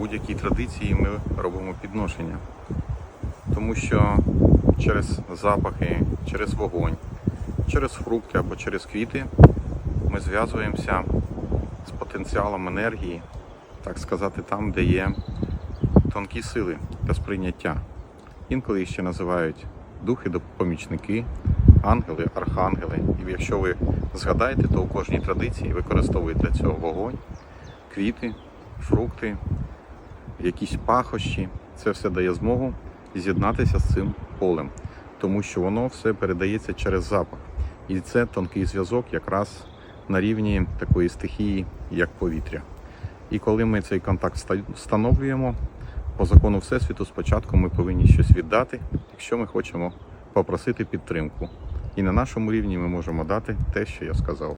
будь-якій традиції ми робимо підношення. Тому що через запахи, через вогонь, через фрукти або через квіти ми зв'язуємося з потенціалом енергії, так сказати, там, де є тонкі сили для сприйняття. Інколи їх ще називають духи, помічники, ангели, архангели. І якщо ви згадаєте, то у кожній традиції використовують для цього вогонь, квіти, фрукти, якісь пахощі. Це все дає змогу з'єднатися з цим полем, тому що воно все передається через запах. І це тонкий зв'язок якраз на рівні такої стихії, як повітря. І коли ми цей контакт встановлюємо, по закону Всесвіту спочатку ми повинні щось віддати, якщо ми хочемо попросити підтримку. І на нашому рівні ми можемо дати те, що я сказав.